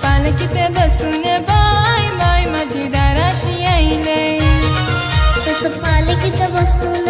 असं पालखीत बसून बाय माय माझी दाराशी यायलय तसं पालखीत बसून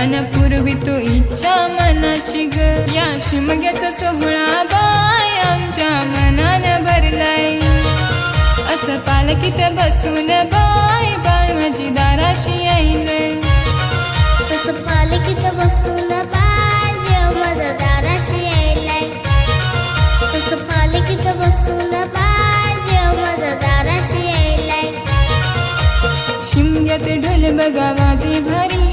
अन पूर्वी तो इच्छा मनाची ग. या शिमग्याचा सोहळा बाय आमच्या मनान भरलाय. असं पालखीत बसून बाय बाय माझी दाराशी येईल तसं पालखीत बसून बाय देव माझा दाराशी यायलाय. तसं पालखीत बसून बाय देव माझा दाराशी यायलाय. शिमग्यात ढोल बघा वाजे भारी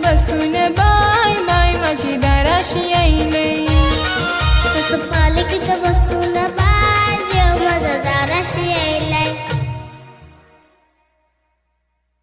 पालखीत